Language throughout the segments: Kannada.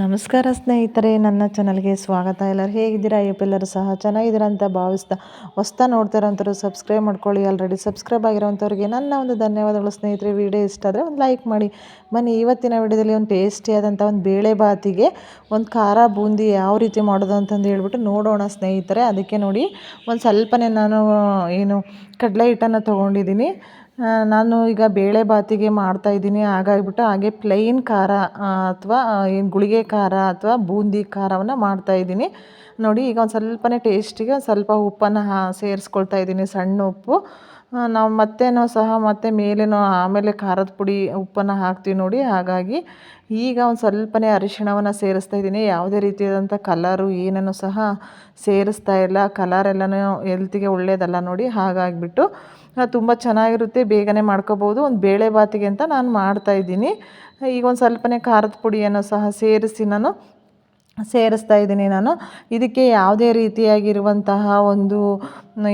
ನಮಸ್ಕಾರ ಸ್ನೇಹಿತರೆ, ನನ್ನ ಚಾನಲ್ಗೆ ಸ್ವಾಗತ. ಎಲ್ಲರೂ ಹೇಗಿದ್ದೀರಾ? ಎಲ್ಲರೂ ಸಹ ಚೆನ್ನಾಗಿದ್ದೀರಾ ಅಂತ ಭಾವಿಸ್ತಾ ಹೊಸ್ತಾ ನೋಡ್ತಿರೋಂಥವ್ರು ಸಬ್ಸ್ಕ್ರೈಬ್ ಮಾಡ್ಕೊಳ್ಳಿ. ಆಲ್ರೆಡಿ ಸಬ್ಸ್ಕ್ರೈಬ್ ಆಗಿರೋಂಥವ್ರಿಗೆ ನನ್ನ ಒಂದು ಧನ್ಯವಾದಗಳು ಸ್ನೇಹಿತರೆ. ವಿಡಿಯೋ ಇಷ್ಟ ಆದರೆ ಒಂದು ಲೈಕ್ ಮಾಡಿ. ಬನ್ನಿ, ಇವತ್ತಿನ ವಿಡಿಯೋದಲ್ಲಿ ಒಂದು ಟೇಸ್ಟಿಯಾದಂಥ ಒಂದು ಬೇಳೆ ಬಾತಿಗೆ ಒಂದು ಖಾರ ಬೂಂದಿ ಯಾವ ರೀತಿ ಮಾಡೋದು ಅಂತಂದು ಹೇಳ್ಬಿಟ್ಟು ನೋಡೋಣ ಸ್ನೇಹಿತರೆ. ಅದಕ್ಕೆ ನೋಡಿ, ಒಂದು ಸ್ವಲ್ಪನೇ ನಾನು ಏನು ಕಡಲೆ ಹಿಟ್ಟನ್ನು ತೊಗೊಂಡಿದ್ದೀನಿ. ನಾನು ಈಗ ಬೇಳೆ ಬಾತಿಗೆ ಮಾಡ್ತಾ ಇದ್ದೀನಿ. ಹಾಗಾಗ್ಬಿಟ್ಟು ಹಾಗೆ ಪ್ಲೈನ್ ಖಾರ ಅಥವಾ ಏನು ಗುಳಿಗೆ ಖಾರ ಅಥವಾ ಬೂಂದಿ ಖಾರವನ್ನು ಮಾಡ್ತಾಯಿದ್ದೀನಿ ನೋಡಿ, ಈಗ ಒಂದು ಸ್ವಲ್ಪನೇ ಟೇಸ್ಟಿಗೆ ಸ್ವಲ್ಪ ಉಪ್ಪನ್ನು ಸೇರಿಸ್ಕೊಳ್ತಾ ಇದ್ದೀನಿ ಸಣ್ಣ ಉಪ್ಪು. ನಾವು ಮತ್ತೇನೋ ಸಹ ಮತ್ತೆ ಮೇಲೇನೋ ಆಮೇಲೆ ಖಾರದ ಪುಡಿ ಉಪ್ಪನ್ನು ಹಾಕ್ತೀವಿ ನೋಡಿ. ಹಾಗಾಗಿ ಈಗ ಒಂದು ಸ್ವಲ್ಪನೇ ಅರಿಶಿಣವನ್ನು ಸೇರಿಸ್ತಾ ಇದ್ದೀನಿ. ಯಾವುದೇ ರೀತಿಯಾದಂಥ ಕಲರು ಏನನ್ನು ಸಹ ಸೇರಿಸ್ತಾ ಇಲ್ಲ. ಕಲರ್ ಎಲ್ಲನೂ ಹೆಲ್ತಿಗೆ ಒಳ್ಳೆಯದಲ್ಲ ನೋಡಿ. ಹಾಗಾಗಿಬಿಟ್ಟು ತುಂಬ ಚೆನ್ನಾಗಿರುತ್ತೆ, ಬೇಗನೆ ಮಾಡ್ಕೋಬೋದು ಒಂದು ಬೇಳೆ ಬಾತಿಗೆ ಅಂತ ನಾನು ಮಾಡ್ತಾಯಿದ್ದೀನಿ ಈಗ ಒಂದು ಸ್ವಲ್ಪನೇ ಖಾರದ ಪುಡಿಯನ್ನು ಸಹ ಸೇರಿಸಿ ನಾನು ಸೇರಿಸ್ತಾ ಇದ್ದೀನಿ ನಾನು. ಇದಕ್ಕೆ ಯಾವುದೇ ರೀತಿಯಾಗಿರುವಂತಹ ಒಂದು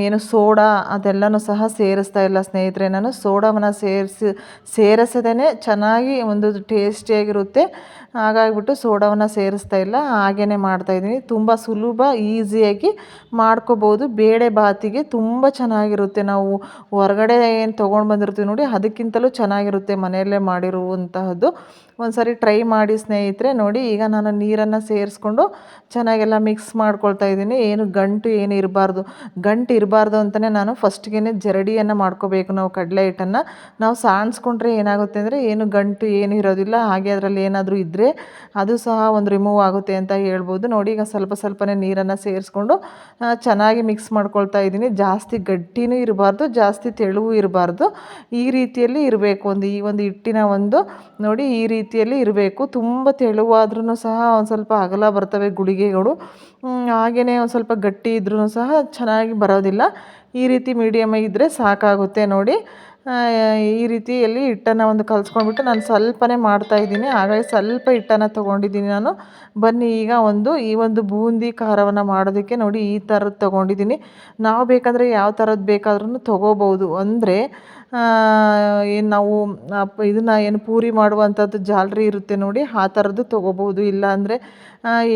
ಏನು ಸೋಡಾ ಅದೆಲ್ಲನೂ ಸಹ ಸೇರಿಸ್ತಾ ಇಲ್ಲ ಸ್ನೇಹಿತರೆ. ನಾನು ಸೋಡಾವನ್ನು ಸೇರಿಸಿ ಸೇರಿಸದೇ ಚೆನ್ನಾಗಿ ಒಂದು ಟೇಸ್ಟಿಯಾಗಿರುತ್ತೆ. ಹಾಗಾಗಿಬಿಟ್ಟು ಸೋಡಾವನ್ನು ಸೇರಿಸ್ತಾ ಇಲ್ಲ ಹಾಗೇ ಮಾಡ್ತಾಯಿದ್ದೀನಿ ತುಂಬ ಸುಲಭ, ಈಸಿಯಾಗಿ ಮಾಡ್ಕೋಬೋದು. ಬೇಳೆ ಬಾತಿಗೆ ತುಂಬ ಚೆನ್ನಾಗಿರುತ್ತೆ. ನಾವು ಹೊರಗಡೆ ಏನು ತೊಗೊಂಡು ಬಂದಿರ್ತೀವಿ ನೋಡಿ, ಅದಕ್ಕಿಂತಲೂ ಚೆನ್ನಾಗಿರುತ್ತೆ ಮನೆಯಲ್ಲೇ ಮಾಡಿರುವಂತಹದ್ದು. ಒಂದು ಸಾರಿ ಟ್ರೈ ಮಾಡಿ ಸ್ನೇಹಿತರೆ, ನೋಡಿ ಈಗ ನಾನು ನೀರನ್ನು ಸೇರಿಸ್ಕೊಂಡು ಚೆನ್ನಾಗೆಲ್ಲ ಮಿಕ್ಸ್ ಮಾಡ್ಕೊಳ್ತಾ ಇದ್ದೀನಿ. ಏನು ಗಂಟು ಏನು ಇರಬಾರ್ದು. ಗಂಟು ಇರಬಾರ್ದು ಅಂತಲೇ ನಾನು ಫಸ್ಟ್ಗೆ ಜರಡಿಯನ್ನು ಮಾಡ್ಕೋಬೇಕು. ನಾವು ಕಡಲೆ ಹಿಟ್ಟನ್ನು ನಾವು ಸಾಣಿಸ್ಕೊಂಡ್ರೆ ಏನಾಗುತ್ತೆ ಅಂದರೆ ಏನು ಗಂಟು ಏನು ಇರೋದಿಲ್ಲ, ಹಾಗೆ ಅದರಲ್ಲಿ ಏನಾದರೂ ಇದ್ದರೆ ಅದು ಸಹ ಒಂದು ರಿಮೂವ್ ಆಗುತ್ತೆ ಅಂತ ಹೇಳ್ಬೋದು. ನೋಡಿ, ಈಗ ಸ್ವಲ್ಪ ಸ್ವಲ್ಪನೇ ನೀರನ್ನು ಸೇರಿಸ್ಕೊಂಡು ಚೆನ್ನಾಗಿ ಮಿಕ್ಸ್ ಮಾಡ್ಕೊಳ್ತಾ ಇದ್ದೀನಿ. ಜಾಸ್ತಿ ಗಟ್ಟಿನೂ ಇರಬಾರ್ದು, ಜಾಸ್ತಿ ತೆಳುವು ಇರಬಾರ್ದು. ಈ ರೀತಿಯಲ್ಲಿ ಇರಬೇಕು ಒಂದು, ಈ ಒಂದು ಹಿಟ್ಟಿನ ಒಂದು, ನೋಡಿ, ಈ ರೀತಿಯಲ್ಲಿ ಇರಬೇಕು. ತುಂಬ ತೆಳುವಾದ್ರೂ ಸಹ ಒಂದು ಸ್ವಲ್ಪ ಅಗಲ ಬರ್ತವೆ ಗುಳಿಗೆಗಳು. ಹಾಗೆಯೇ ಒಂದು ಸ್ವಲ್ಪ ಗಟ್ಟಿ ಇದ್ರೂ ಸಹ ಚೆನ್ನಾಗಿ ಬರೋದಿಲ್ಲ ಈ ರೀತಿ ಮೀಡಿಯಮ್ ಇದ್ದರೆ ಸಾಕಾಗುತ್ತೆ ನೋಡಿ. ಈ ರೀತಿಯಲ್ಲಿ ಹಿಟ್ಟನ್ನು ಒಂದು ಕಲಿಸ್ಕೊಂಡ್ಬಿಟ್ಟು ನಾನು ಸ್ವಲ್ಪನೇ ಮಾಡ್ತಾಯಿದ್ದೀನಿ ಹಾಗಾಗಿ ಸ್ವಲ್ಪ ಹಿಟ್ಟನ್ನು ತೊಗೊಂಡಿದ್ದೀನಿ ನಾನು. ಬನ್ನಿ ಈಗ ಒಂದು, ಈ ಒಂದು ಬೂಂದಿ ಖಾರವನ್ನು ಮಾಡೋದಕ್ಕೆ ನೋಡಿ ಈ ಥರದ್ದು ತೊಗೊಂಡಿದ್ದೀನಿ. ನಾವು ಬೇಕಾದರೆ ಯಾವ ಥರದ್ದು ಬೇಕಾದ್ರೂ ತೊಗೋಬೋದು ಅಂದರೆ ಏನು ನಾವು ಇದನ್ನು ಏನು ಪೂರಿ ಮಾಡುವಂಥದ್ದು ಜಾಲರಿ ಇರುತ್ತೆ ನೋಡಿ, ಆ ಥರದ್ದು ತೊಗೋಬೋದು ಇಲ್ಲ ಅಂದರೆ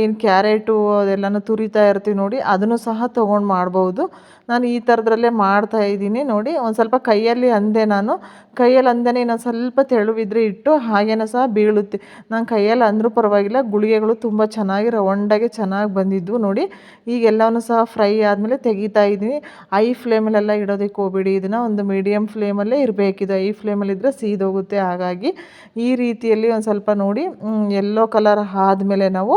ಏನು ಕ್ಯಾರೆಟು ಅದೆಲ್ಲನೂ ತುರಿತಾ ಇರ್ತೀವಿ ನೋಡಿ, ಅದನ್ನು ಸಹ ತೊಗೊಂಡು ಮಾಡ್ಬೋದು. ನಾನು ಈ ಥರದ್ರಲ್ಲೇ ಮಾಡ್ತಾ ಇದ್ದೀನಿ ನೋಡಿ, ಒಂದು ಸ್ವಲ್ಪ ಕೈಯಲ್ಲಿ ಅಂದೆ ನಾನು. ಕೈಯಲ್ಲಿ ಅಂದೇ ಇನ್ನೊಂದು ಸ್ವಲ್ಪ ತೆಳುವಿದ್ರೆ ಇಟ್ಟು ಹಾಗೇನೋ ಸಹ ಬೀಳುತ್ತೆ. ನಾನು ಕೈಯಲ್ಲಿ ಅಂದರೂ ಪರವಾಗಿಲ್ಲ, ಗುಳಿಗೆಗಳು ತುಂಬ ಚೆನ್ನಾಗಿ ರೌಂಡಾಗಿ ಚೆನ್ನಾಗಿ ಬಂದಿದ್ವು ನೋಡಿ. ಈಗ ಎಲ್ಲವೂ ಸಹ ಫ್ರೈ ಆದಮೇಲೆ ತೆಗಿತಾ ಇದ್ದೀನಿ. ಐ ಫ್ಲೇಮಲ್ಲೆಲ್ಲ ಇಡೋದಕ್ಕೆ ಹೋಗ್ಬಿಡಿ, ಇದನ್ನು ಒಂದು ಮೀಡಿಯಮ್ ಫ್ಲೇಮಲ್ಲೇ ಇರಬೇಕಿದು. ಐ ಫ್ಲೇಮಲ್ಲಿದ್ದರೆ ಸೀದೋಗುತ್ತೆ. ಹಾಗಾಗಿ ಈ ರೀತಿಯಲ್ಲಿ ಒಂದು ಸ್ವಲ್ಪ ನೋಡಿ ಎಲ್ಲೋ ಕಲರ್ ಆದಮೇಲೆ ನಾವು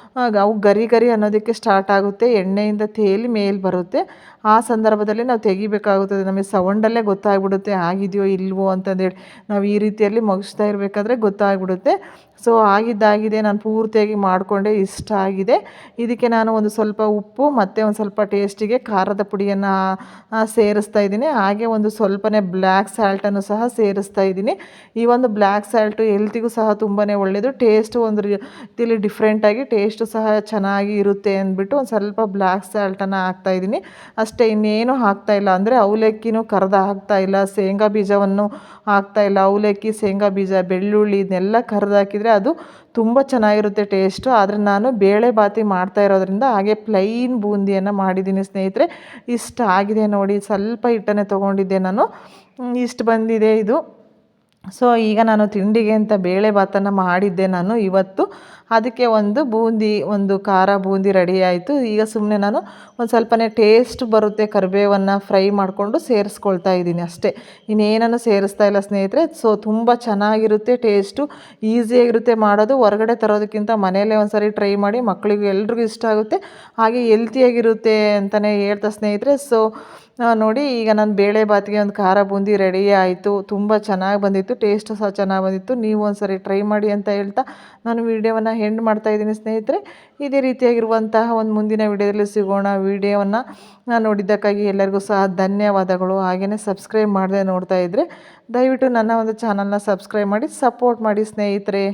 ಅವು ಗರಿ ಗರಿ ಅನ್ನೋದಕ್ಕೆ ಸ್ಟಾರ್ಟ್ ಆಗುತ್ತೆ, ಎಣ್ಣೆಯಿಂದ ತೇಲಿ ಮೇಲೆ ಬರುತ್ತೆ. ಆ ಸಂದರ್ಭದಲ್ಲಿ ನಾವು ತೆಗಿಬೇಕಾಗುತ್ತದೆ. ನಮಗೆ ಸೌಂಡಲ್ಲೇ ಗೊತ್ತಾಗ್ಬಿಡುತ್ತೆ, ಆಗಿದೆಯೋ, ಇಲ್ವೋ ಅಂತಂದೇಳಿ. ನಾವು ಈ ರೀತಿಯಲ್ಲಿ ಮುಗಿಸ್ತಾ ಇರಬೇಕಾದ್ರೆ ಗೊತ್ತಾಗ್ಬಿಡುತ್ತೆ. ಸೊ ಆಗಿದ್ದಾಗಿದೆ, ನಾನು ಪೂರ್ತಿಯಾಗಿ ಮಾಡಿಕೊಂಡೆ, ಇಷ್ಟ ಆಗಿದೆ. ಇದಕ್ಕೆ ನಾನು ಒಂದು ಸ್ವಲ್ಪ ಉಪ್ಪು, ಮತ್ತು ಒಂದು ಸ್ವಲ್ಪ ಟೇಸ್ಟಿಗೆ ಖಾರದ ಪುಡಿಯನ್ನು ಸೇರಿಸ್ತಾ ಇದ್ದೀನಿ. ಹಾಗೆ ಒಂದು ಸ್ವಲ್ಪನೇ ಬ್ಲ್ಯಾಕ್ ಸಾಲ್ಟನ್ನು ಸಹ ಸೇರಿಸ್ತಾ ಇದ್ದೀನಿ. ಈ ಒಂದು ಬ್ಲ್ಯಾಕ್ ಸಾಲ್ಟು ಎಲ್ತಿಗೂ ಸಹ ತುಂಬಾ ಒಳ್ಳೆಯದು. ಟೇಸ್ಟು ಒಂದು ರೀತಿಯಲ್ಲಿ ಡಿಫ್ರೆಂಟಾಗಿ ಟೇಸ್ಟು ಸಹ ಚೆನ್ನಾಗಿ ಇರುತ್ತೆ ಅಂದ್ಬಿಟ್ಟು ಒಂದು ಸ್ವಲ್ಪ ಬ್ಲ್ಯಾಕ್ ಸಾಲ್ಟನ್ನು ಹಾಕ್ತಾಯಿದ್ದೀನಿ ಅಷ್ಟೇ ಇನ್ನೇನು ಹಾಕ್ತಾಯಿಲ್ಲ ಅಂದರೆ ಅವಲಕ್ಕಿನೂ ಕರೆದು ಹಾಕ್ತಾಯಿಲ್ಲ ಶೇಂಗಾ ಬೀಜವನ್ನು ಹಾಕ್ತಾಯಿಲ್ಲ ಅವಲಕ್ಕಿ, ಶೇಂಗಾ ಬೀಜ, ಬೆಳ್ಳುಳ್ಳಿ ಇದನ್ನೆಲ್ಲ ಕರ್ದು ಹಾಕಿದರೆ ಅದು ತುಂಬ ಚೆನ್ನಾಗಿರುತ್ತೆ ಟೇಸ್ಟು ಆದರೆ ನಾನು ಬೇಳೆ ಬಾತಿ ಮಾಡ್ತಾ ಇರೋದ್ರಿಂದ ಹಾಗೆ ಪ್ಲೈನ್ ಬೂಂದಿಯನ್ನು ಮಾಡಿದ್ದೀನಿ ಸ್ನೇಹಿತರೆ. ಇಷ್ಟ ಆಗಿದೆ ನೋಡಿ, ಸ್ವಲ್ಪ ಹಿಟ್ಟನ್ನೇ ತೊಗೊಂಡಿದ್ದೆ ನಾನು. ಇಷ್ಟು ಬಂದಿದೆ ಇದು. ಸೊ ಈಗ ನಾನು ತಿಂಡಿಗೆ ಅಂತ ಬೇಳೆ ಭಾತನ್ನು ಮಾಡಿದ್ದೆ ನಾನು ಇವತ್ತು. ಅದಕ್ಕೆ ಒಂದು ಬೂಂದಿ, ಒಂದು ಖಾರ ಬೂಂದಿ ರೆಡಿ ಆಯಿತು. ಈಗ ಸುಮ್ಮನೆ ನಾನು ಒಂದು ಸ್ವಲ್ಪನೇ ಟೇಸ್ಟ್ ಬರುತ್ತೆ ಕರಿಬೇವನ್ನು ಫ್ರೈ ಮಾಡಿಕೊಂಡು ಸೇರಿಸ್ಕೊಳ್ತಾ ಇದ್ದೀನಿ ಅಷ್ಟೇ. ಇನ್ನೇನನ್ನು ಸೇರಿಸ್ತಾ ಇಲ್ಲ ಸ್ನೇಹಿತರೆ. ಸೊ ತುಂಬ ಚೆನ್ನಾಗಿರುತ್ತೆ ಟೇಸ್ಟು ಈಸಿಯಾಗಿರುತ್ತೆ ಮಾಡೋದು. ಹೊರಗಡೆ ತರೋದಕ್ಕಿಂತ ಮನೆಯಲ್ಲೇ ಒಂದು ಟ್ರೈ ಮಾಡಿ ಮಕ್ಕಳಿಗೂ ಎಲ್ರಿಗೂ ಇಷ್ಟ ಆಗುತ್ತೆ. ಹಾಗೆ ಹೆಲ್ತಿಯಾಗಿರುತ್ತೆ ಅಂತಲೇ ಹೇಳ್ತಾ ಸ್ನೇಹಿತರೆ. ಸೊ ನೋಡಿ ಈಗ ನಾನು ಬೇಳೆ ಬಾತಿಗೆ ಒಂದು ಖಾರ ಬೂಂದಿ ರೆಡಿ ಆಯಿತು. ತುಂಬ ಚೆನ್ನಾಗಿ ಬಂದಿತ್ತು. ಟೇಸ್ಟ್ ಸಹ ಚೆನ್ನಾಗಿ ಬಂದಿತ್ತು. ನೀವು ಒಂದು ಟ್ರೈ ಮಾಡಿ ಅಂತ ಹೇಳ್ತಾ ನಾನು ವೀಡಿಯೋವನ್ನು ಎಂಡ್ ಮಾಡ್ತಾಯಿದ್ದೀನಿ ಸ್ನೇಹಿತರೆ, ಇದೇ ರೀತಿಯಾಗಿರುವಂತಹ ಒಂದು ಮುಂದಿನ ವೀಡಿಯೋದಲ್ಲಿ ಸಿಗೋಣ. ವೀಡಿಯೋವನ್ನು ನೋಡಿದ್ದಕ್ಕಾಗಿ ಎಲ್ಲರಿಗೂ ಸಹ ಧನ್ಯವಾದಗಳು. ಹಾಗೆಯೇ ಸಬ್ಸ್ಕ್ರೈಬ್ ಮಾಡದೆ ನೋಡ್ತಾ ಇದ್ದರೆ ದಯವಿಟ್ಟು ನನ್ನ ಒಂದು ಚಾನಲ್ನ ಸಬ್ಸ್ಕ್ರೈಬ್ ಮಾಡಿ ಸಪೋರ್ಟ್ ಮಾಡಿ ಸ್ನೇಹಿತರೆ.